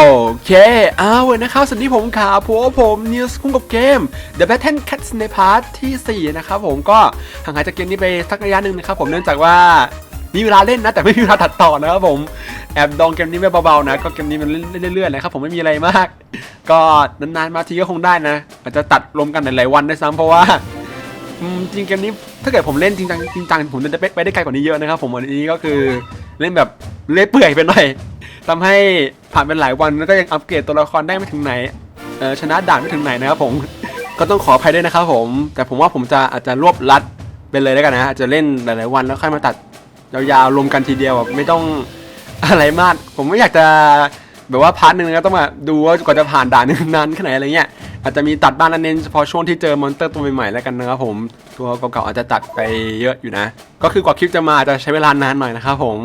โอเค เอาเลยนะครับ สวัสดีผมขาผัวผมนิวส์คุ้งกับเกม The Battle Cats ในพาร์ทที่ 4 นะครับผมก็ห่างหายจากเกมนี้ไปสักระยะหนึ่งนะครับผมเนื่องจากว่ามีเวลาเล่นนะแต่ไม่มีเวลาตัดต่อนะครับผมแอบดองเกมนี้ไปเบาๆนะก็เกมนี้มันเล่นเรื่อยๆนะครับผมไม่มีอะไรมาก ก็นานๆมาทีก็คงได้นะอาจจะตัดรวมกันหลายๆวันได้ซ้ำเพราะว่าจริงเกมนี้ถ้าเกิดผมเล่นจริงจังจริงจังผมจะไปได้ไกลกว่านี้เยอะนะครับผมวันนี้ก็คือเล่นแบบ เล่อยเปื่อยไปหน่อยทำให้ผ่านไปหลายวันแล้วก็ยังอัปเกรดตัวละครได้ไม่ถึงไหนเออชนะด่านไม่ถึงไหนนะครับผมก็ต้องขออภัยด้วยนะครับผม แต่ผมว่าผมจะอาจจะรวบรัดไปเลยแล้วกันนะอาจจะเล่นหลายๆวันแล้วค่อยมาตัดยาวๆรวมกันทีเดียวแบบไม่ต้องอะไรมาก ผมไม่อยากจะแบบว่าพาร์ทหนึ่งก็ต้องมาดูว่ากว่าจะผ่านด่านนึงนานแค่ไหนอะไรเงี้ย อาจจะมีตัดบ้างแล้วเน้นเฉพาะช่วงที่เจอมอนสเตอร์ตัวใหม่ๆแล้วกันนะครับผมตัวเก่าๆอาจจะตัดไปเยอะอยู่นะ ก็คือกว่าคลิปจะมาอาจจะใช้เวลานานหน่อยนะครับผม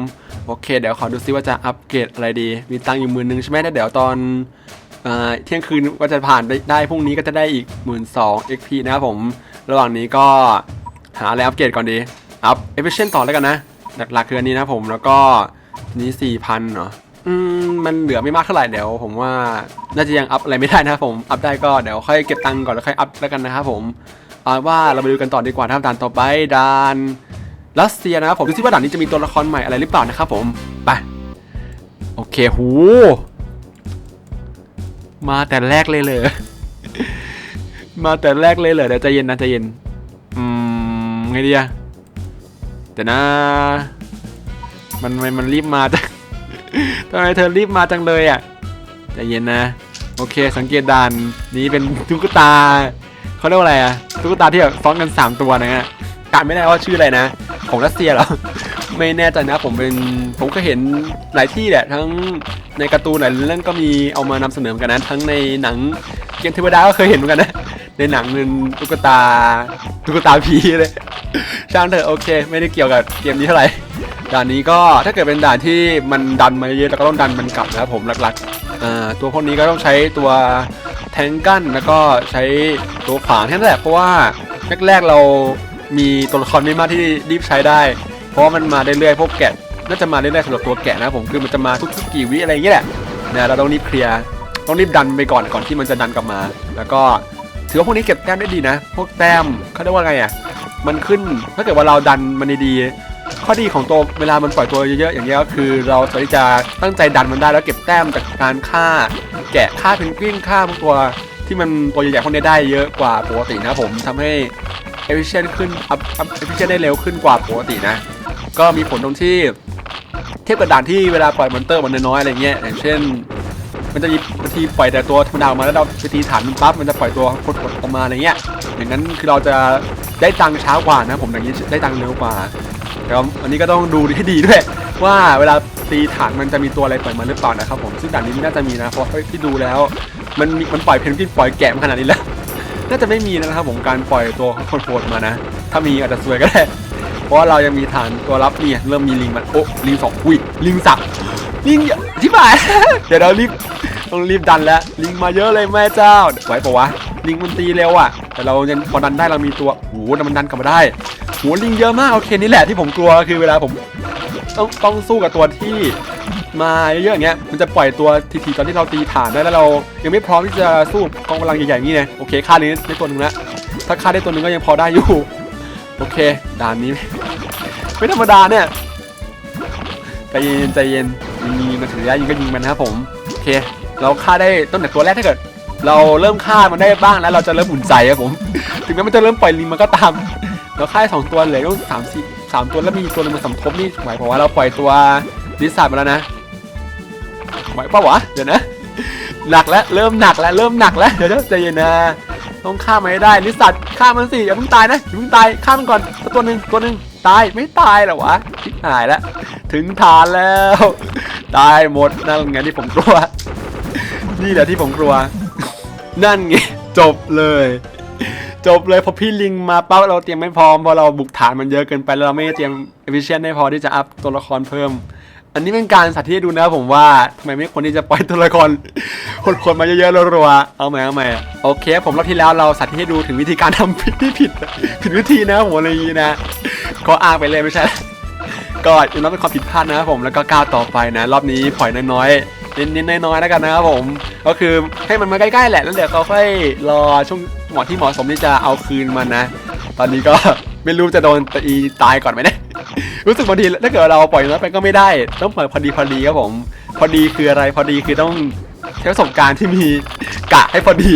โอเค เดี๋ยวขอดูซิว่าจะอัปเกรดอะไรดี มีตังค์อยู่หมื่นหนึ่งใช่ไหมแล้วเดี๋ยวตอนเที่ยงคืนก็จะผ่านไปได้พรุ่งนี้ก็จะได้อีกหมื่นสอง XP นะครับผม ระหว่างนี้ก็หาอะไรอัปเกรดก่อนดี อัพ efficient ต่อแล้วกันนะ หลักๆคืออันนี้นะผมแล้วก็นี้สี่พันเหรอ อืมมันเหลือไม่มากเท่าไหร่เดี๋ยว ผมว่าน่าจะยังอัพอะไรไม่ได้นะครับผมอัพได้ก็เดี๋ยวค่อยเก็บตังค์ก่อนแล้วค่อยอัพแล้วกันนะครับผมเอาว่าเราไปดูกันต่อดีกว่านะครับด่านต่อไปด่านรัสเซียนะครับผมดูซิว่าด่านนี้จะมีตัวละครใหม่อะไรหรือเปล่านะครับผมไปโอเคหูมาแต่แรกเลยเลยมาแต่แรกเลยเลยเดี๋ยวใจเย็นนะใจเย็นอืมไงดีอะเดี๋ยวนะมันมันมันรีบมาจัง ทำไมเธอรีบมาจังเลยอะใจเย็นนะ โอเค สังเกตด่านนี้เป็นตุ๊กตาเขาเรียกว่าอะไรอะตุ๊กตาที่แบบซ้อนกัน 3 ตัวนะฮะกะไม่ได้ว่าชื่ออะไรนะ ของรัสเซียเหรอ ไม่แน่ใจนะผมเป็นผมก็เห็นหลายที่แหละ ทั้งในการ์ตูนหลายเรื่องก็มีเอามานำเสนอเหมือนกันนะ ทั้งในหนังเกมเทวดาก็เคยเห็นเหมือนกันนะ ในหนังเป็นตุ๊กตาตุ๊กตาผีเลยช่างเถอะโอเค ไม่ได้เกี่ยวกับเกมนี้เท่าไหร่ ด่านนี้ก็ถ้าเกิดเป็นด่านที่มันดันมาเยอะแล้วก็ต้องดันมันกลับนะครับผมหลักๆตัวพวกนี้ก็ต้องใช้ตัวแทงกั้นแล้วก็ใช้ตัวขวางแค่นั้นแหละเพราะว่าแรกๆเรามีตัวละครไม่มากที่รีบใช้ได้ เพราะมันมาเรื่อยๆพวกแกะน่าจะมาเรื่อยๆสำหรับตัวแกะนะผมคือมันจะมาทุกๆกี่วิอะไรอย่างเงี้ยแหละนะเราต้องรีบเคลียร์ต้องรีบดันไปก่อนก่อนที่มันจะดันกลับมา แล้วก็ถือว่าพวกนี้เก็บแต้มได้ดีนะ พวกแต้มเขาเรียกว่าไงอะมันขึ้นถ้าเกิดว่าเราดันมันดีๆ ข้อดีของตัวเวลามันปล่อยตัวเยอะๆอย่างเงี้ยก็คือเราสามารถที่จะตั้งใจดันมันได้แล้วเก็บแต้มจากการฆ่า แกะฆ่าเพนกวินฆ่าพวกตัวที่มันตัวใหญ่ๆพวกนี้ได้เยอะกว่าปกตินะผมทำให้ efficient ขึ้น up up efficient ได้เร็วขึ้นกว่าปกตินะ ก็มีผลตรงที่เทียบกับด่านที่เวลาปล่อยมอนเตอร์มันน้อยๆอะไรเงี้ยอย่างเช่น มันจะมีบางทีปล่อยแต่ตัวธรรมดาออกมาแล้วเราไปตีฐานมันปั๊บมันจะปล่อยตัวโคตรๆออกมาอะไรเงี้ยอย่างนั้นคือเราจะได้ตังค์ช้ากว่านะผมอย่างนี้ได้ตังค์เร็วกว่า แต่ว่าอันนี้ก็ต้องดูให้ดีด้วย ว่าเวลาตีฐานมันจะมีตัวอะไรปล่อยมาหรือเปล่านะครับผมซึ่งด่านนี้น่าจะมีนะเพราะที่ดูแล้ว มันมันปล่อยเพนกวินปล่อยแกะมาขนาดนี้แล้วน่าจะไม่มีนะครับผมการปล่อยตัวคนโหดมานะ ถ้ามีอาจจะสวยก็ได้เพราะว่าเรายังมีฐานตัวรับนี่เริ่มมีลิงมันโอ้ลิงสองอุ้ยลิงสักลิงเยอะที่บ่ายเดี๋ยวเรารีบต้องรีบดันแล้วลิงมาเยอะเลยแม่เจ้าไหวปะวะ ลิงมันตีเร็วอะ แต่เรายังพอดันได้เรามีตัวโอ้โหแต่มันดันกลับมาได้โหลิงเยอะมากโอเคนี่แหละที่ผมกลัวคือเวลาผมต้องต้องสู้กับตัวที่มาเยอะๆอย่างเงี้ย มันจะปล่อยตัวทีๆตอนที่เราตีฐานได้แล้วเรายังไม่พร้อมที่จะสู้กองกำลังใหญ่ๆอย่างนี้ไงโอเคค่านี้ได้ตัวหนึ่งแล้วถ้าค่าได้ตัวหนึ่งก็ยังพอได้อยู่ โอเคด่านนี้ ไม่ธรรมดาเนี่ยใจเย็นใจเย็นยิงยิงมาถึงระยะยิงก็ยิงมันนะครับผม โอเค เราฆ่าได้ตั้งแต่ตัวแรกถ้าเกิด เราเริ่มฆ่ามันได้บ้างแล้วเราจะเริ่มอุ่นใจครับผม ถึงแม้มันจะเริ่มปล่อยลิงมันก็ตาม เราฆ่าสองตัวเหลยต้องสามสี่สามตัวแล้วมีตัวนึงมาสมทบนี่หมายความว่าเราปล่อยตัวดิสซัตมาแล้วนะไหวปะวะเดี๋ยวนะหนักแล้วเริ่มหนักแล้วเริ่มหนักแล้วเดี๋ยวใจเย็นนะต้องฆ่ามันให้ได้นิสสัตฆ่ามันสิอย่าเพิ่งตายนะอย่าเพิ่งตายฆ่ามันก่อนตัวหนึ่งตัวหนึ่งตายไม่ตายหรอวะชิหายแล้วถึงฐานแล้ว ตายหมดนั่นไงที่ผมกลัว นี่แหละที่ผมกลัว นั่นไงจบเลย จบเลยพอพี่ลิงมาปั๊บเราเตรียมไม่พร้อมเพราะเราบุกฐานมันเยอะเกินไปแล้วเราไม่ได้เตรียม efficient ให้พอที่จะอัพตัวละครเพิ่ม อันนี้เป็นการสาธิตให้ดูนะผมว่าทำไมไม่ควรที่จะปล่อยตัวละครคนๆมาเยอะๆรัวๆเอาใหม่เอาใหม่โอเค ผมรอบที่แล้วเราสาธิตให้ดูถึงวิธีการทำผิดที่ผิดผิดวิธีนะผมอะไรอย่างนี้นะก็อ้างไปเลยไม่ใช่ก็ยอมรับเป็นความผิดพลาดนะครับผมแล้วก็ก้าวต่อไปนะ รอบนี้ปล่อยน้อยๆ นิดๆน้อยๆแล้วกันนะครับผม ก็คือให้มันมาใกล้ๆแหละแล้วเดี๋ยวเขาค่อยรอช่วงเหมาะที่เหมาะสมที่จะเอาคืนมันนะ ตอนนี้ก็ไม่รู้จะโดนตีตายก่อนไหมเนี่ยรู้สึกบางทีถ้าเกิดเราปล่อยน้อยไปก็ไม่ได้ ต้องปล่อยพอดีพอดีครับผม พอดีคืออะไรพอดีคือต้องใช้ประสบการณ์ที่มีกะให้พอดี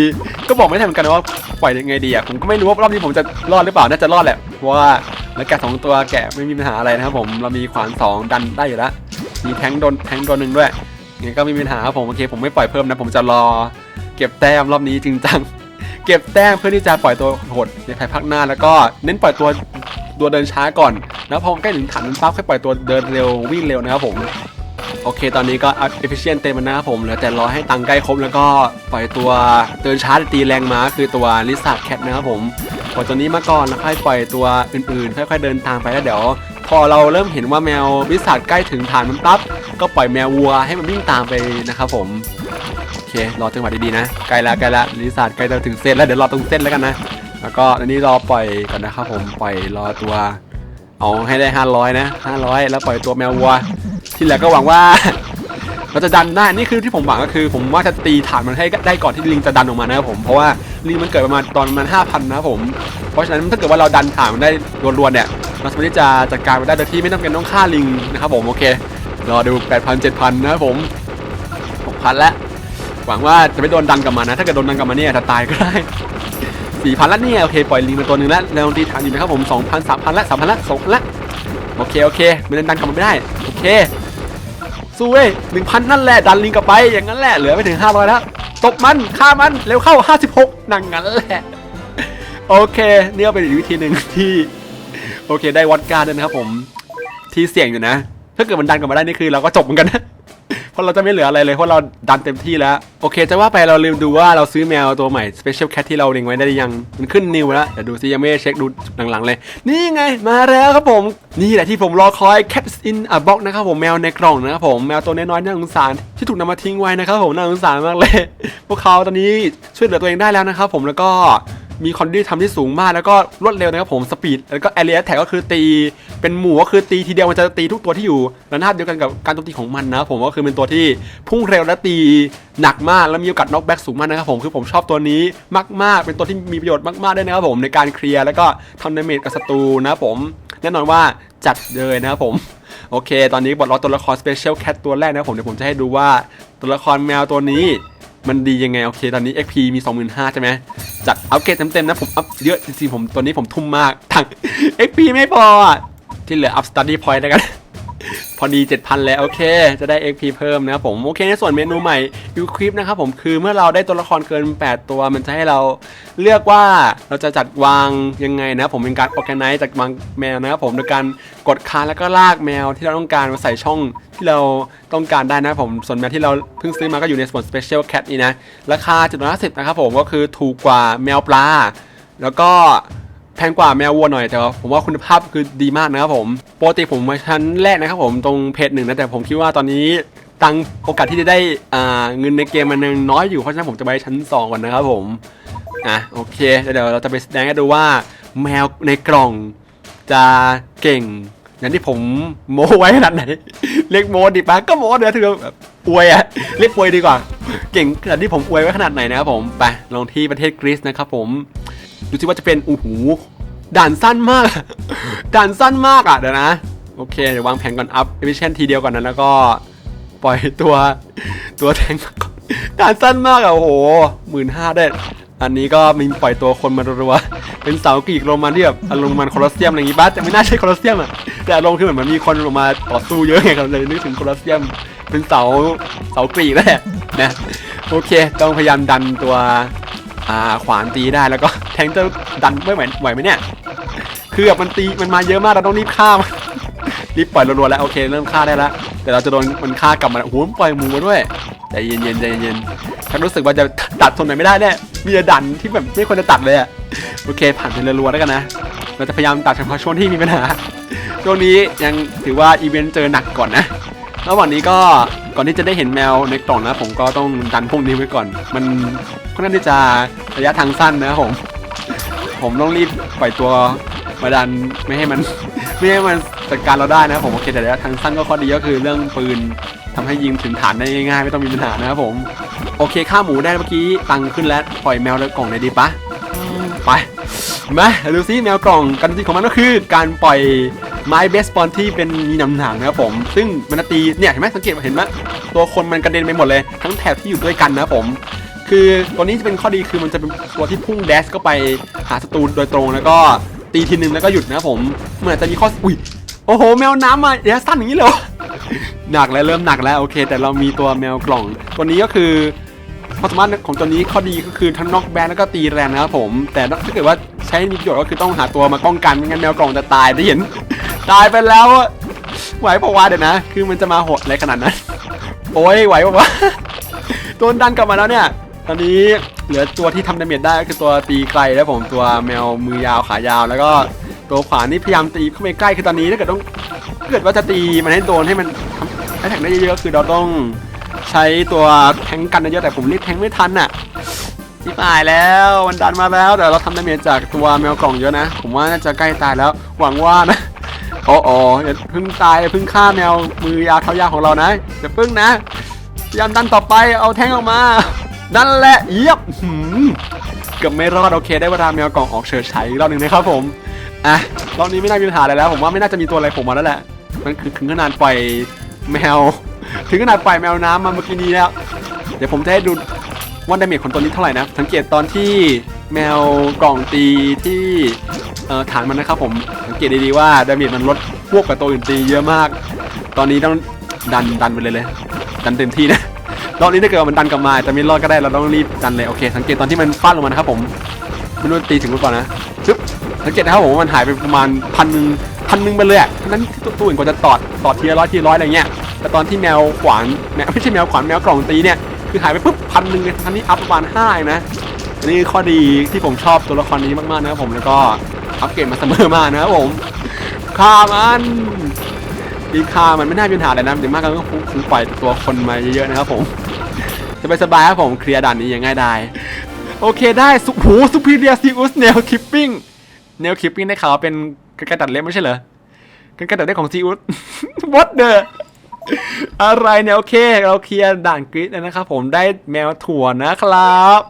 ก็บอกไม่ทันเหมือนกันว่าปล่อยยังไงดีอะผมก็ไม่รู้ว่ารอบนี้ผมจะรอดหรือเปล่าน่าจะรอดแหละเพราะว่าแล้วแกะสองตัวแกะไม่มีปัญหาอะไรนะครับผมเรามีขวานสองดันได้อยู่แล้วมีแทงโดนแทงโดนหนึ่งด้วย งั้นก็ไม่มีปัญหาครับผมโอเคผมไม่ปล่อยเพิ่มนะผมจะรอ เก็บแต้มรอบนี้จริงจังเก็บแต้มเพื่อที่จะปล่อยตัวโหดในภายภาคหน้าแล้วก็เน้นปล่อยตัวตัวเดินช้าก่อนแล้วพอใกล้ถึงฐานมันปั๊บค่อยปล่อยตัวเดินเร็ววิ่งเร็วนะครับผมโอเค ตอนนี้ก็ efficient เต็มแล้วนะครับผมเหลือแต่รอให้ตังใกล้ครบแล้วก็ปล่อยตัวเดินช้าตีแรงม้าคือตัวลิซ่าแคทนะครับผมปล่อยตัวนี้มาก่อนแล้วค่อยปล่อยตัวอื่นๆ ค่อยๆเดินตามไปแล้วเดี๋ยว พอเราเริ่มเห็นว่าแมววิสัทใกล้ถึงฐานมันปั๊บ ก็ปล่อยแมววัวให้มันวิ่งตามไปนะครับผมโอเครอจังหวะดีๆนะใกล้ละใกล้ละลิซ่าใกล้จะถึงเส้นแล้วเดี๋ยวรอตรงเส้นแล้วกันนะแล้วก็อันนี้รอปล่อยก่อนนะครับผมปล่อยรอตัว เอาให้ได้ 500 นะ 500 แล้วปล่อยตัวแมววัว ที่เหลือก็หวังว่าเราจะดันได้นี่คือที่ผมหวังก็คือ ผมว่าจะตีฐานมันให้ได้ก่อนที่ลิงจะดันออกมานะครับผมเพราะว่าลิงมันเกิดประมาณตอนประมาณ5,000นะครับผมเพราะฉะนั้นถ้าเกิดว่าเราดันฐานมันได้รวนๆเนี่ยเราสามารถที่จะจัดการมันได้โดยที่ไม่ต้องเป็นต้องฆ่าลิงนะครับผมโอเค รอดู 8,000 7,000 นะครับผม 6,000 แล้ว หวังว่าจะไม่โดนดันกลับมานะ ถ้าเกิดโดนดันกลับมาเนี่ยจะตายก็ได้ 4,000 แล้วเนี่ย โอเค ปล่อยลิงมาตัวหนึ่งแล้วแล้วตีฐานอยู่นะครับผม 2,000 3,000 แล้ว 3,000 แล้ว 2,000 แล้ว โอเค โอเคไม่ดันกลับมาไม่ได้ โอเค สู้เว้ย1,000 นั่นแหละ ดันลิงกลับไป อย่างนั้นแหละ เหลือไม่ถึง 500 แล้ว ตบมัน ฆ่ามัน เร็วเข้า 56 นั่งงั้นแหละ โอเคนี่ก็เป็นอีกวิธีหนึ่งที่ โอเค ได้วัดการด้วยนะครับผม ที่เสี่ยงอยู่นะ ถ้าเกิดมันดันกลับมาได้นี่คือเราก็จบเหมือนกันนะเพราะเราจะไม่เหลืออะไรเลยเพราะเราดันเต็มที่แล้ว โอเค จะว่าไปเราลืมดูว่าเราซื้อแมวตัวใหม่ Special Cat ที่เราเล็งไว้ได้ยัง มันขึ้นนิวแล้วเดี๋ยวดูซิยังไม่ได้เช็คดูหลังๆเลย นี่ไงมาแล้วครับผม นี่แหละที่ผมรอคอย Cat in a Box นะครับผมแมวในกล่องนะครับผมแมวตัวน้อยๆน่าสงสารที่ถูกนำมาทิ้งไว้นะครับผมน่าสงสารมากเลย พวกเขาตอนนี้ช่วยเหลือตัวเองได้แล้วนะครับผมแล้วก็ มีคอนดิทำที่สูงมากแล้วก็รวดเร็วนะครับผมสปีดแล้วก็แอเรียแท็กก็คือตี เป็นหมูก็คือตีทีเดียวมันจะตีทุกตัวที่อยู่ระนาบเดียวกันกับการโจมตีของมันนะผมก็คือเป็นตัวที่พุ่งเร็วและตีหนักมากแล้วมีโอกาสน็อกแบ็กสูงมากนะครับผมคือผมชอบตัวนี้มาก ๆ เป็นตัวที่มีประโยชน์มากๆด้วยนะครับผมในการเคลียร์แล้วก็ทำดาเมจกับศัตรูนะผมแน่นอนว่าจัดเลยนะครับผมโอเค ตอนนี้บทรอตัวละครสเปเชียลแคทตัวแรกนะผมเดี๋ยวผมจะให้ดูว่าตัวละครแมวตัวนี้ มันดียังไงโอเค ตอนนี้ XP มี 25,000ใช่ไหมจัดอัปเกรดเต็มๆนะผมอัพเยอะจริงๆผมตอนนี้ผมทุ่มมากทั้ง XP ไม่พอที่เหลืออัพ study point แล้วกัน พอดี 7,000 แล้วโอเค จะได้ XP เพิ่มนะครับผมโอเคในส่วนเมนูใหม่ Equip นะครับผมคือเมื่อเราได้ตัวละครเกิน 8 ตัว มันจะให้เราเลือกว่าเราจะจัดวางยังไงนะผมเป็นการ organize จัดวางแมวนะครับผมโดยการกดค้างแล้วก็ลากแมวที่เราต้องการมาใส่ช่องที่เราต้องการได้นะครับผมส่วนแมวที่เราเพิ่งซื้อมาก็อยู่ในส่วน Special Cat นี่นะราคา750นะครับผมก็คือถูกกว่าแมวปลาแล้วก็ แพงกว่าแมววัวหน่อยแต่ผมว่าคุณภาพคือดีมากนะครับผมปกติผมมาชั้นแรกนะครับผมตรงเพจหนึ่งนะแต่ผมคิดว่าตอนนี้ตังโอกาสที่จะได้อ่าเงินในเกมมันยังน้อยอยู่เพราะฉะนั้นผมจะไปชั้น 2 ก่อนนะครับผมอะโอเคเดี๋ยวเราจะไปแสดงให้ดูว่าแมวในกล่องจะเก่ง อย่างที่ผมโม้ไว้ขนาดไหนเรียกโม้ดีปะก็โม้เดี๋ยวถือแบบอวยอะเรียกอวยดีกว่า เก่งขนาดที่ผมอวยไว้ขนาดไหนนะครับผมไปลองที่ประเทศกรีซนะครับผม ดูสิว่าจะเป็นโอ้โหด่านสั้นมาก ด่านสั้นมากอะเดี๋ยวนะ โอเคเดี๋ยววางแผนก่อนอัพเอฟ c ช e n ทีเดียวก่อนนะแล้วก็ปล่อยตัวตัวแทงก่อนด่านสั้นมากอะโอ้โหหมื่นห้าได้ อันนี้ก็มีปล่อยตัวคนมารัวๆเป็นเสากรีกโรมันที่แบบอารมณ์มันโคลอสเซียมอะไรอย่างงี้บ้าแต่ไม่น่าใช่โคลอสเซียมอะแต่อารมณ์คือเหมือนมันมีคนลงมาต่อสู้เยอะไงครับเลยนึกถึงโคลอสเซียมเป็นเสาเสากรีกแล้วแหละนะโอเค ต้องพยายามดันตัว อ่าขวานตีได้แล้วก็แทงจะดันไม่ไหวไหวไหมเนี่ยคือแบบมันตีมันมาเยอะมากเราต้องรีบฆ่ามันรีบปล่อยรัวๆแล้วโอเคเริ่มฆ่าได้แล้วแต่เราจะโดนมันฆ่ากลับมาโอ้โหปล่อยหมูมาด้วยใจเย็นๆใจเย็นๆฉันรู้สึกว่าจะตัดทนไหนไม่ได้แน่มีแต่ดันที่แบบไม่ควรจะตัดเลยอะโอเค ผ่านไปรัวๆแล้วกันนะเราจะพยายามตัดเฉพาะช่วงที่มีปัญหาช่วงนี้ยังถือว่าอีเวนต์เจอหนักก่อนนะ ระหว่างนี้ก็ก่อนที่จะได้เห็นแมวในกล่องนะ ผมก็ต้องดันพวกนี้ไว้ก่อน มันค่อนข้างที่จะระยะทางสั้นนะผม ผมต้องรีบปล่อยตัวมาดันไม่ให้มันไม่ให้มันจัดการเราได้นะผมโอเคแต่แล้วทางสั้นก็ข้อดีก็คือเรื่องปืนทำให้ยิงถึงฐานได้ง่ายๆไม่ต้องมีปัญหานะครับผม โอเคฆ่าหมูได้เมื่อกี้ตังค์ขึ้นแล้วปล่อยแมวแล้วกล่องเลยดีปะ ไปมาดูซิแมวกล่องการตีของมันก็คือ การปล่อยไม้เบสบอลที่เป็นมีหนำหนังนะครับผม ซึ่งมันตีเนี่ยเห็นไหมสังเกตเห็นไหมตัวคนมันกระเด็นไปหมดเลย ทั้งแถบที่อยู่ด้วยกันนะผม คือตัวนี้จะเป็นข้อดีคือมันจะเป็นตัวที่พุ่งแดชเข้าไปหาศัตรูโดยตรงแล้วก็ตีทีนึงแล้วก็หยุดนะผมเหมือนจะมีข้ออุ้ยโอ้โห แมวน้ำมาเดี๋ยวสั้นอย่างนี้เลยหนักแล้วเริ่มหนักแล้วโอเค แต่เรามีตัวแมวกล่อง ตัวนี้ก็คือ ความสามารถของตัวนี้ข้อดีก็คือทั้งน็อกแบนแล้วก็ตีแรงนะครับผม แต่ถ้าเกิดว่าใช้มีประโยชน์ก็คือต้องหาตัวมาป้องกันไม่งั้นแมวกล่องจะตายได้เห็น ตายไปแล้วไหวปะวะเดี๋ยวนะ คือมันจะมาโหดอะไรขนาดนั้น โอ้ยไหวปะวะโดนดันกลับมาแล้วเนี่ย ตอนนี้เหลือตัวที่ทำดาเมจได้ก็คือตัวตีไกลแล้วผมตัวแมวมือยาวขายาว แล้วก็ตัวขวานี่พยายามตีเข้าไปใกล้คือตอนนี้ถ้าเกิดต้องเกิดว่าจะตีมันให้โดนให้มันทำให้แทงได้เยอะๆก็คือเราต้อง ใช้ตัวแทงกันเยอะแต่ผมรีบแทงไม่ทันน่ะที่ตายแล้วมันดันมาแล้วแต่เราทำดาเมจจากตัวแมวกล่องเยอะนะ ผมว่าน่าจะใกล้ตายแล้วหวังว่านะโอ้โออย่าเพิ่งตายเพิ่งฆ่าแมวมือยาวเท้ายาวของเรานะอย่าเพิ่งนะพยายามดันต่อไปเอาแทงออกมานั่นแหละเยียบหืมเกือบไม่รอดโอเค ได้เวลาแมวกล่องออกเฉิดฉายอีกรอบหนึ่งนะครับผมอะรอบนี้ไม่น่ามีปัญหาอะไรแล้ว ผมว่าไม่น่าจะมีตัวอะไรผมมาแล้วแหละมันคือถึงขนาดปล่อยแมว ถึงขนาดปล่อยแมวน้ำมาเมื่อกี้นี้แล้ว เดี๋ยวผมจะให้ดูว่าดาเมจของตัวนี้เท่าไหร่นะ สังเกตตอนที่แมวกล่องตีที่ฐานมันนะครับผม สังเกตดีๆว่าดาเมจมันลดพวกกับตัวอื่นตีเยอะมาก ตอนนี้ต้องดันดันไปเลยเลย ดันเต็มที่นะรอบนี้ถ้าเกิดมันดันกลับมาจะไม่รอดก็ได้เราต้องรีบดันเลยโอเค สังเกตตอนที่มันฟาดลงมานะครับผมไม่รู้ตีถึงหรือเปล่านะซึบสังเกตนะครับผมมันหายไปประมาณพันหนึ่งพันหนึ่งไปเลยนั้นที่ตัวตัวอื่นกว่าจะตอดตอดทีละร้อยทีละร้อยอะไรเงี้ย แต่ตอนที่แมวขวานแมวไม่ใช่แมวขวานแมวกล่องตีเนี่ยคือหายไปปุ๊บพันหนึ่งเลยทั้งนี้อัพประมาณห้าเองนะอันนี้ข้อดีที่ผมชอบตัวละครนี้มากๆนะครับผมแล้วก็อัปเกรดมาเสมอมานะครับผมฆ่ามันดีค่ามันไม่น่ามีปัญหาอะไรนะเดี๋ยวมากก็คงปล่อยตัวคนมาเยอะๆนะครับผมสบายสบายครับผมเคลียร์ด่านนี้อย่างง่ายไดายโอเคได้สุหูซูพิเรียซิอุสเนลคิปปิ้งเนลคิปปิ้งได้ข่าวเป็นกระตัดเล็บไม่ใช่เหรอการกระตัดเล็บของซีอุส what the อะไรเนี่ยโอเค เราเคลียร์ด่านกรีดแล้วนะครับผมได้แมวถั่วนะครับ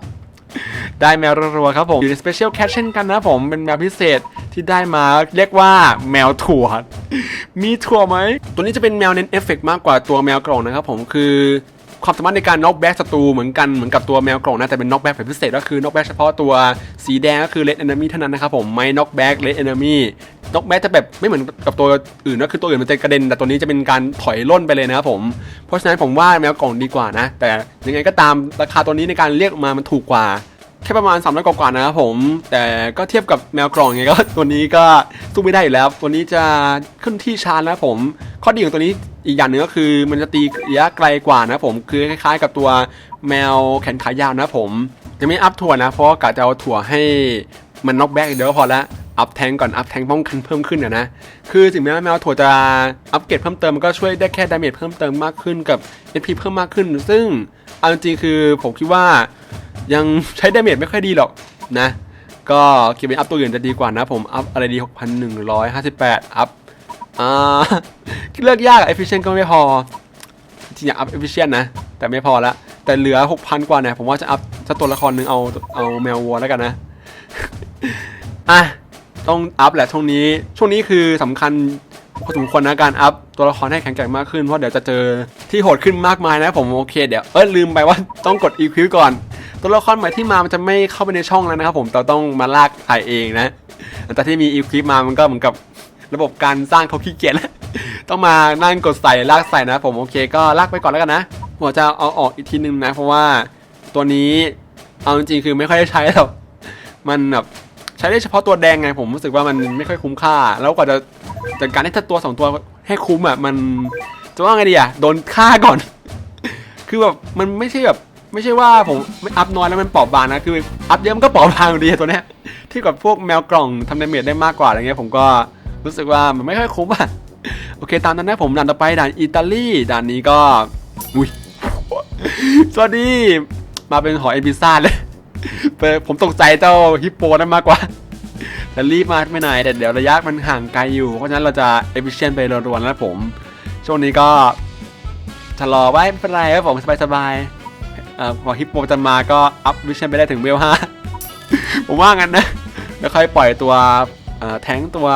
ได้แมวรัวๆครับผม อยู่ในสเปเชียลแคชเช่นกันนะผมเป็นแมวพิเศษที่ได้มาเรียกว่าแมวถั่ว มีถั่วไหม ตัวนี้จะเป็นแมวเน้นเอฟเฟกต์มากกว่าตัวแมวกล่องนะครับผมคือ ความสามารถในการน็อกแบ็กศัตรูเหมือนกันเหมือนกับตัวแมวกล่องนะแต่เป็นน็อกแบ็กแบบพิเศษก็คือน็อกแบ็กเฉพาะตัวสีแดงก็คือเลดเอนเนมี่เท่านั้นนะครับผมไม่น็อกแบ็กเลดเอนเนมี่น็อกแบ็กจะแบบไม่เหมือนกับตัวอื่นก็คือตัวอื่นมันจะกระเด็น แต่ตัวนี้จะเป็นการถอยล่นไปเลยนะครับผมเพราะฉะนั้นผมว่าแมวกล่องดีกว่านะ แต่ยังไงก็ตามราคาตัวนี้ในการเรียกมามันถูกกว่า แค่ประมาณ300กว่าๆนะครับผม แต่ก็เทียบกับแมวกล่องไงก็ตัวนี้ก็สู้ไม่ได้อยู่แล้วตัวนี้จะขึ้นที่ชาร์จนะผม ข้อดีของตัวนี้อีกอย่างหนึ่งก็คือมันจะตีระยะไกลกว่านะผมคือคล้ายๆ กับตัวแมวแขนขายาวนะผมจะไม่อัพถั่วนะเพราะกะจะเอาถั่วให้มันน็อกแบ็กเดี๋ยวพอละอัพแทงก่อนอัพแทงป้องกันเพิ่มขึ้นอะนะคือถึงแม้ว่าแมวถั่วจะอัพเกรดเพิ่มเติมมันก็ช่วยได้แค่ดาเมจเพิ่มเติมมากขึ้นกับ HP เพิ่มมากขึ้น ซึ่งเอาจริงๆคือผมคิดว่า ยังใช้ดาเมจไม่ค่อยดีหรอกนะ ก็คิดเป็นอัพตัวอื่นจะดีกว่านะผม อัพอะไรดี 6,158 อัพ อ่า เลือกยากอะ efficient ก็ไม่พอ จริงอยากอัพ efficient นะ แต่ไม่พอละ แต่เหลือ 6,000 กว่าเนี่ย ผมว่าจะอัพสักตัวละครหนึ่งเอาเอาแมววัวแล้วกันนะ อะ ต้องอัพแหละช่วงนี้ ช่วงนี้คือสำคัญพอสมควรนะการอัพตัวละครให้แข็งแกร่งมากขึ้นเพราะเดี๋ยวจะเจอที่โหดขึ้นมากมายนะผมโอเคเดี๋ยวเออลืมไปว่าต้องกด EQ ก่อน ตัวละครใหม่ที่มามันจะไม่เข้าไปในช่องแล้วนะครับผมเราต้องมาลากถ่ายเองนะแต่ที่มี EQ มามันก็เหมือนกับระบบการสร้างเขาขี้เกียจแล้วต้องมานั่งกดใส่ลากใส่นะผมโอเคก็ลากไปก่อนแล้วกันนะผมจะเอาออกอีกทีนึงนะ เพราะว่าตัวนี้เอาจริงๆคือไม่ค่อยได้ใช้หรอกมันแบบใช้ได้เฉพาะตัวแดงไงผมรู้สึกว่ามันไม่ค่อยคุ้มค่า แล้วกว่าจะจัดการให้ถ้าตัวสองตัวให้คุ้มอะมันจะว่าไงดีอะโดนฆ่าก่อน คือแบบมันไม่ใช่แบบ ไม่ใช่ว่าผมไม่อัพน้อยแล้วมันเปราะบางนะคืออัพเยอะมันก็เปราะบางอยู่ดีตัวเนี้ยที่กับพวกแมวกล่องทำดาเมจได้มากกว่าอะไรเงี้ยผมก็รู้สึกว่ามันไม่ค่อยคุ้มอะโอเคตามนั้นนะผมด่านต่อไปด่านอิตาลีด่านนี้ก็อุ้ยสวัสดีมาเป็นหอเอพิซ่าเลยผมตกใจเจ้าฮิปโปนั่นมากกว่าจะรีบมาไม่ไหนแต่เดี๋ยวระยะมันห่างไกลอยู่เพราะฉะนั้นเราจะ efficient ไปรวๆนะครับผม ช่วงนี้ก็ชะลอไว้ไม่เป็นไรครับผมสบายๆ อพอฮิปโปจะมาก็อัพวิชั่นไปได้ถึงเวลห้าผมว่างั้นนะแล้วค่อยปล่อยตัวแทงตัว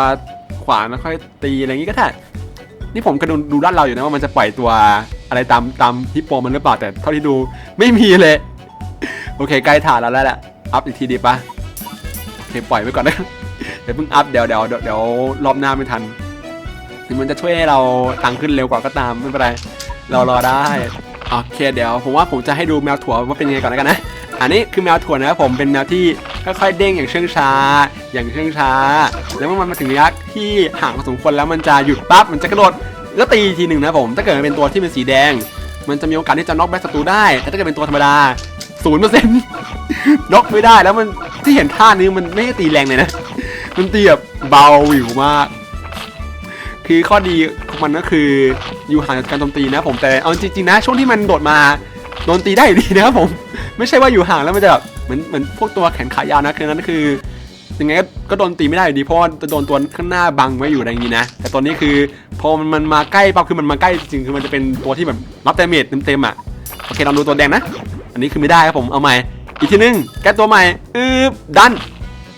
ขวาแล้วค่อยตีอะไรอย่างงี้ก็ได้นี่ผมก็ดูดูด้านเราอยู่นะว่ามันจะปล่อยตัวอะไรตามตามฮิปโปมันหรือเปล่าแต่เท่าที่ดูไม่มีเลย โอเคใกล้ฐานแล้วแหละอัพอีกทีดีปะโอเคปล่อยไว้ก่อนนะเดี๋ยวเพิ่งอัพเดี๋ยวเดี๋ยวเดี๋ยวรอบหน้าไม่ทันถึงมันจะช่วยให้เราตังค์ขึ้นเร็วกว่าก็ตามไม่เป็นไรเรารอได้ โอเคเดี๋ยวผมว่าผมจะให้ดูแมวถั่วว่าเป็นยังไงก่อนแล้วกันนะ อันนี้คือแมวถั่วนะครับผมเป็นแมวที่ค่อยๆเด้งอย่างเชื่องช้า อย่างเชื่องช้า แล้วเมื่อมันมาถึงระยะที่ห่างพอสมควรแล้วมันจะหยุดปั๊บมันจะกระโดดแล้วตีทีหนึ่งนะผม ถ้าเกิดมันเป็นตัวที่เป็นสีแดง มันจะมีโอกาสที่จะน็อกแบ็กศัตรูได้ แต่ถ้าเกิดเป็นตัวธรรมดาศูนย์เปอร์เซ็นต์น็อกไม่ได้แล้วมันที่เห็นท่านี้มันไม่ได้ตีแรงเลยนะ มันตีแบบเบาหวิวมาก คือข้อดี มันก็คืออยู่ห่างจากการโจมตีนะผมแต่เอาจริงๆนะช่วงที่มันโดดมาโดนตีได้ดีนะครับผมไม่ใช่ว่าอยู่ห่างแล้วมันจะแบบเหมือนเหมือนพวกตัวแขนขายาวนะคือนั้นคือยังไงก็ก็โดนตีไม่ได้อยู่ดีเพราะว่าจะโดนตัวข้างหน้าบังไว้อยู่อะไรอย่างนี้นะ แต่ตอนนี้คือพอมันมันมาใกล้ปั๊บคือมันมาใกล้จริงๆคือมันจะเป็นตัวที่แบบรับดาเมจเต็มๆอะโอเคลองดูตัวแดงนะ อันนี้คือไม่ได้ครับผมเอาใหม่อีกทีนึงแก้ตัวใหม่อืบดัน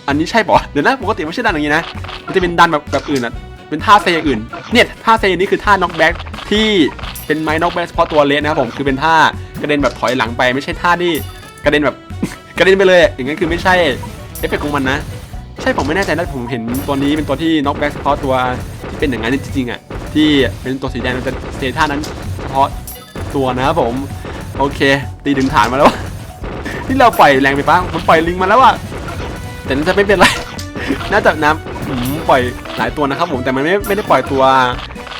อันนี้ใช่ปะวะเดี๋ยวนะปกติไม่ใช่ดันอย่างนี้นะมันจะเป็นดันแบบแบบอื่นอะ เป็นท่าเซอย่างอื่น เนี่ยท่าเซนี่คือท่าน็อกแบ็กที่เป็นไม้น็อกแบ็กเฉพาะตัวเลสนะครับผมคือเป็นท่ากระเด็นแบบถอยหลังไปไม่ใช่ท่าที่กระเด็นแบบ กระเด็นไปเลย อย่างนั้นคือไม่ใช่เอฟเฟกต์ของมันนะ ใช่ผมไม่แน่ใจนะผมเห็นตัวนี้เป็นตัวที่น็อกแบ็กเฉพาะตัวที่เป็นอย่างนั้นจริงๆอะที่เป็นตัวสีแดงมันจะเซท่านั้นเฉพาะตัวนะครับผมโอเค ตีดึงฐานมาแล้วที่เราปล่อยแรงไปปะมันปล่อยลิงมาแล้วอะแต่น่าจะไม่เป็นไรน่าจะนะอืม ปล่อยหลายตัวนะครับผมแต่มันไม่ไม่ได้ปล่อยตัว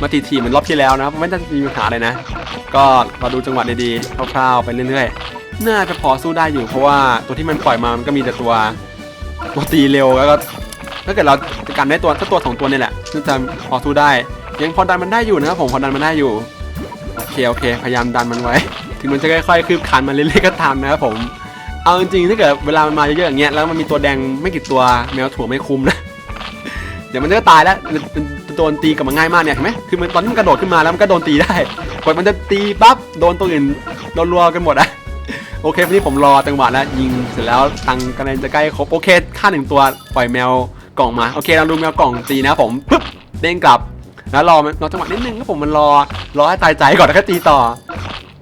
มาทีทีเหมือนรอบที่แล้วนะไม่น่าจะมีปัญหาเลยนะ ก็เราดูจังหวะดีๆคร่าวๆไปเรื่อยๆ น่าจะพอสู้ได้อยู่เพราะว่าตัวที่มันปล่อยมามันก็มีแต่ตัวตัวตีเร็วแล้วก็ถ้าเกิดเราจัดการได้ตัวสักตัวสองตัวนี่แหละน่าจะพอสู้ได้ ยังพอดันมันได้อยู่นะครับผมพอดันมันได้อยู่โอเคโอเค พยายามดันมันไว้ ถึงมันจะค่อยๆคืบคานมาเรื่อยๆก็ตามนะครับผมเอาจริงๆถ้าเกิดเวลามันมาเยอะๆอย่างเงี้ยแล้วมันมีตัวแดงไม่กี่ตัวแมวถั่วไม่คุ้มนะ ดี๋ยวมันจะตายแล้วมันโดนตีกับมันง่ายมากเนี่ยเห็นไหมคือมันตอนที่มันกระโดดขึ้นมาแล้วมันก็โดนตีได้กว่ามันจะตีปั๊บโดนตัวอื่นโดนรัวกันหมดอะโอเควันนี้ผมรอจังหวะแล้วยิงเสร็จแล้วตังค์กำลังจะใกล้ครบโอเคค่าหนึ่งตัวปล่อยแมวกล่องมาโอเคเราดูแมวกล่องตีนะผมปึ๊บเด้งกลับแล้วรอรอจังหวะนิดนึงครับผมมันรอรอให้ตายใจก่อนแล้วก็ตีต่อ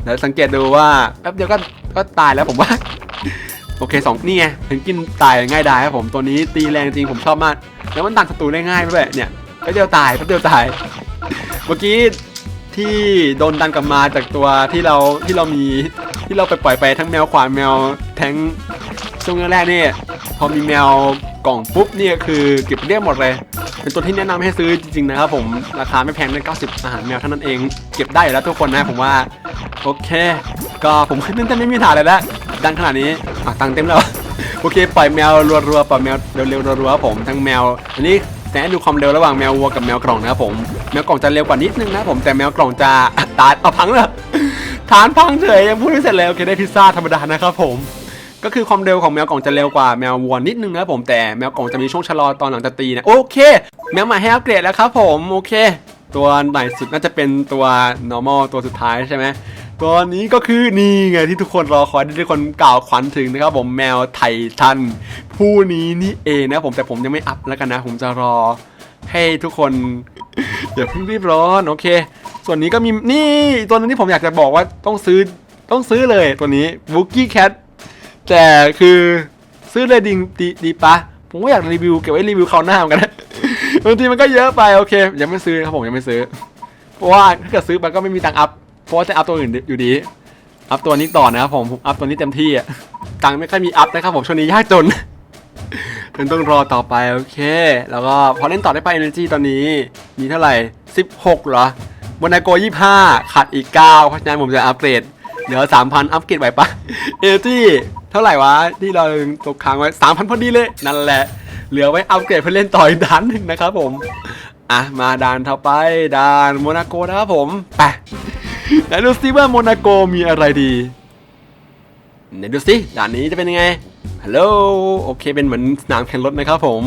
เดี๋ยวสังเกตดูว่าแป๊บเดียวก็ก็ตายแล้วผมว่า โอเคสองนี่ไงถึงกินตายง่ายดายครับผมตัวนี้ตีแรงจริงผมชอบมาก แล้วมันตัดศัตรูได้ง่ายด้วยเนี่ยแป๊บเดียวตายแป๊บเดียวตาย เมื่อกี้ที่โดนดันกลับมาจากตัวที่เราที่เรามีที่เราไปปล่อยไปทั้งแมวขวานแมวแทงช่วงแรกๆนี่พอมีแมวกล่องปุ๊บเนี่ยคือเก็บเรียบหมดเลย เป็นตัวที่แนะนำให้ซื้อจริงๆนะครับผมราคาไม่แพงเลย90 อาหารแมวเท่านั้นเองเก็บได้อยู่แล้วทุกคนนะผมว่า โอเค ก็ผมน่าจะไม่มีฐานเลยแล้ว ดังขนาดนี้อะตังเต็มแล้ว โอเคปล่อยแมวรัวๆปล่อยแมวเร็วๆรัวๆผมทั้งแมว อันนี้แต่ให้ดูความเร็วระหว่างแมววัวกับแมวกล่องนะครับผมแมวกล่องจะเร็วกว่านิดนึงนะผมแต่แมวกล่องจะตายเอาพังเลยฐานพังเฉยยังพูดไม่เสร็จเลยโอเคได้พิซซ่าธรรมดานะครับผมก็คือความเร็วของแมวกล่องจะเร็วกว่าแมววัวนิดนึงนะผมแต่แมวกล่องจะมีช่วงชะลอตอนหลังจะตีนะโอเค แมวหม่ให้อัปเกรดแล้วครับผมโอเค ตัวใหม่สุดน่าจะเป็นตัว normal ตัวสุดท้ายใช่ไหม ตัวนี้ก็คือนี่ไงที่ทุกคนรอคอยที่ทุกคนกล่าวขวัญถึงนะครับผมแมวไททันผู้นี้นี่เองนะผมแต่ผมยังไม่อัพแล้วกันนะ ผมจะรอให้ทุกคนอย่าเพิ่งรีบร้อนโอเค ส่วนนี้ก็มีนี่ตัวนึงที่ผมอยากจะบอกว่าต้องซื้อต้องซื้อเลยตัวนี้บุกกี้แคทแต่คือซื้อเลยดีดีดีปะผมก็อยากรีวิวเก็บไว้รีวิวคราวหน้าเหมือนกันนะบางทีมันก็เยอะไปโอเคยังไม่ซื้อครับผมยังไม่ซื้อเพราะว่าถ้าเกิดซื้อมันก็ไม่มีตังค์อัพเพ ราะว่าจะอัพตัวอื่นอยู่ดี อัพตัวนี้ต่อนะครับผมผมอัพตัวนี้เต็มที่อะตังค์ไม่ค่อยมีอัพนะครับผมช่วงนี้ยากจนมันต้องรอต่อไปโอเค แล้วก็พอเล่นต่อได้ไป energy ตอนนี้ มีเท่าไหร่ 16เหรอโมนาโก25ขาดอีก 9 เพราะฉะนั้นผมจะอัปเกรดเหลือ 3,000 อัปเกรดไหวปะ energy เท่าไหร่วะ ที่เราตกค้างไว้ 3,000 พอดีเลย นั่นแหละ เหลือไว้อัปเกรดเพื่อเล่นต่ออีกด่านหนึ่งนะครับผม อะ มาด่านต่อไปด่านโมนาโกนะครับผม ไป ไหนดูซิว่าโมนาโกมีอะไรดีไหนดูสิด่านนี้จะเป็นยังไงฮัลโหลโอเคเป็นเหมือนสนามแข่งรถนะครับผม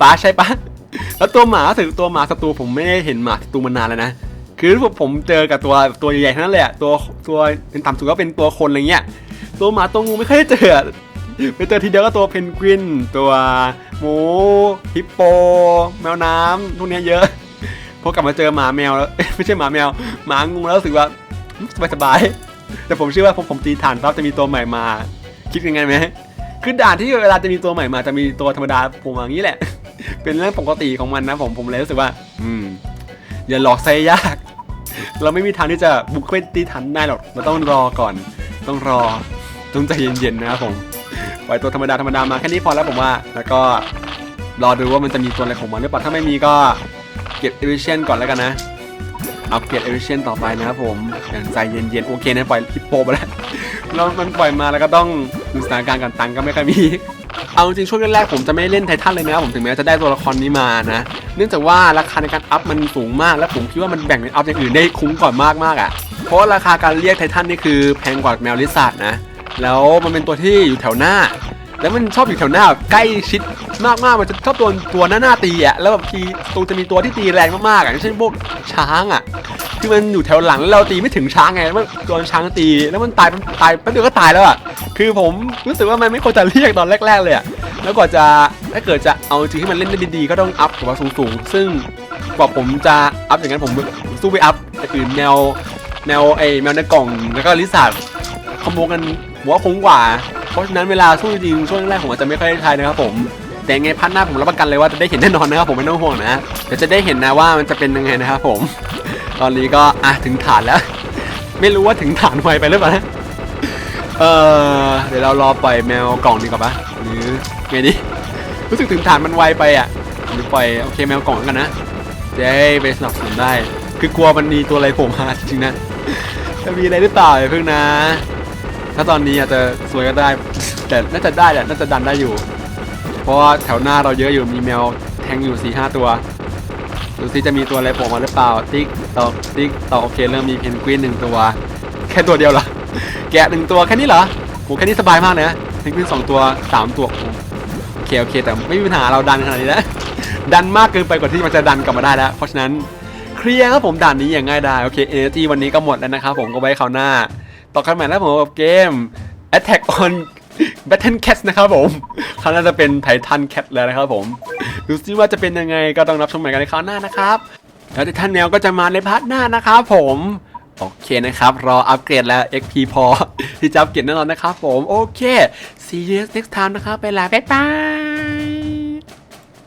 ป้าใช่ปะแล้วตัวหมาถึงตัวหมาศัตรูผมไม่ได้เห็นหมาศัตรูมานานแล้วนะคือผมผมเจอกับตัวตัวใหญ่ๆทั้งนั้นเละ ตัวตัวเป็นต่ำสุดก็เป็นตัวคนอะไรเงี้ยตัวหมาตัวงูไม่ค่อยได้เจอไปเจอทีเดียวก็ตัวเพนกวิน ตัวหมูฮิปโป แมวน้ำพวกเนี้ยเยอะ พอกลับมาเจอหมาแมวแล้ว ไม่ใช่หมาแมว หมางูแล้วรู้สึกว่าสบายสบายๆแต่ผมเชื่อว่าผมผมตีฐานปั๊บจะมีตัวใหม่มา คิดยังไงไหมคือด่านที่เวลาจะมีตัวใหม่มาจะมีตัวธรรมดาผมอย่างนี้แหละ เป็นเรื่องปกติของมันนะผมผมเลยรู้สึกว่า อืม อย่าหลอกใส่ยาก เราไม่มีทางที่จะบุกไปตีฐานได้หรอกเราต้องรอก่อน ต้องรอต้องใจเย็นๆนะครับผมปล่อยตัวธรรมดาธรรมดามาแค่นี้พอแล้วผมว่า แล้วก็รอดูว่ามันจะมีตัวอะไรของมันหรือเปล่าถ้าไม่มีก็ เก็บเอวิเชนก่อนแล้วกันนะ อัปเกรดเอวิเชนต่อไปนะครับผมอย่างใจเย็นๆ โอเคนะปล่อยฮิปโปไปแล้วแล้วมันปล่อยมาแล้วก็ต้องดูสถานการณ์การตังค์ก็ไม่ค่อยมี เอาจริงช่วงแรกๆผมจะไม่เล่นไททันเลยนะครับผมถึงแม้จะได้ตัวละครนี้มานะ เนื่องจากว่าราคาในการอัพมันสูงมาก และผมคิดว่ามันแบ่งเป็นอัพอย่างอื่นได้คุ้มกว่ามากมากๆอะ เพราะว่าราคาการเรียกไททันนี่คือแพงกว่าแมวลิซ่านะ แล้วมันเป็นตัวที่อยู่แถวหน้า แล้วมันชอบอยู่แถวหน้าใกล้ชิดมากๆมันจะชอบตัวตัวหน้าหน้าตีอะแล้วแบบทีตัวจะมีตัวที่ตีแรงมากๆอะอย่างเช่นพวกช้างอะที่มันอยู่แถวหลังแล้วเราตีไม่ถึงช้างไงแล้วมันโดนช้างตี แล้วมันตายตายแป๊บเดียวก็ตายแล้วอะคือผมรู้สึกว่ามันไม่ควรจะเรียกตอนแรก ๆ เลยอะแล้วกว่าจะถ้าเกิดจะเอาจริงให้มันเล่นได้ดีๆก็ต้องอัพกับว่าสูงๆซึ่งกว่าผมจะอัพอย่างนั้นผมสู้ไปอัพอื่นแนวแนวไอ้แมวในกล่องแล้วก็ลิซ่าคอมโบกัน หัวคงกว่า เพราะฉะนั้นเวลาสู้จริงช่วงแรกผมอาจจะไม่ค่อยได้ใช้นะครับผมแต่ยังไงพัดหน้าผมรับประกันเลยว่าจะได้เห็นแน่นอนนะครับผมไม่ต้องห่วงนะเดี๋ยวจะได้เห็นนะว่ามันจะเป็นยังไงนะครับผม ตอนนี้ก็อะถึงฐานแล้ว ไม่รู้ว่าถึงฐานไวไปหรือเปล่านะเออเดี๋ยวเรารอปล่อยแมวกล่องดีกว่าปะหรือไงดีรู้สึกถึงฐานมันไวไปอะหรือปล่อยโอเคแมวกล่องกันนะจะได้ไปสนับสนุนได้ คือกลัวมันมีตัวอะไรโผล่มาจริงนะจะมีอะไรหรือเปล่าเพิ่งนะ ถ้าตอนนี้อาจจะสวยก็ได้ แต่น่าจะได้แหละน่าจะดันได้อยู่ เพราะว่าแถวหน้าเราเยอะอยู่มีแมวแทงอยู่4ีหตัวดูซิจะมีตัวอะไรโผล่มาหรือเปล่า ติ๊กตอกติ๊กตอกโอเคเริ่มมีเพนกวินหนึ่งตัว แค่ตัวเดียวเหรอ แกะหนึ่งตัวแค่นี้เหรอโหแค่นี้สบายมากเลยนะเพนกวินสองตัวสามตัวโอเคโอเค แต่ไม่มีปัญหาเราดันขนาดนี้แล้วดันมากเกินไปกว่าที่มันจะดันกลับมาได้แล้ว เพราะฉะนั้นเคลียร์ครับผมด่านนี้อย่างง่ายดายโอเคเอเนจีวันนี้ก็หมดแล้วนะครับผมก็ไว้คราวหน้า ต่อกันใหม่แล้วผมกับเกม Attack on Battle Cat นะครับผมคราวหน้าจะเป็นไททันแคทแล้วนะครับผม ดูซิว่าจะเป็นยังไงก็ต้องรับชมใหม่กันในคราวหน้านะครับแล้วไททันแนวก็จะมาในพาร์ทหน้านะครับผมโอเคนะครับ รออัปเกรดแล้ว XP พอ ที่จะอัปเกรดแน่นอนนะครับผม โอเค see you next time นะครับไปล้วบ๊ายบาย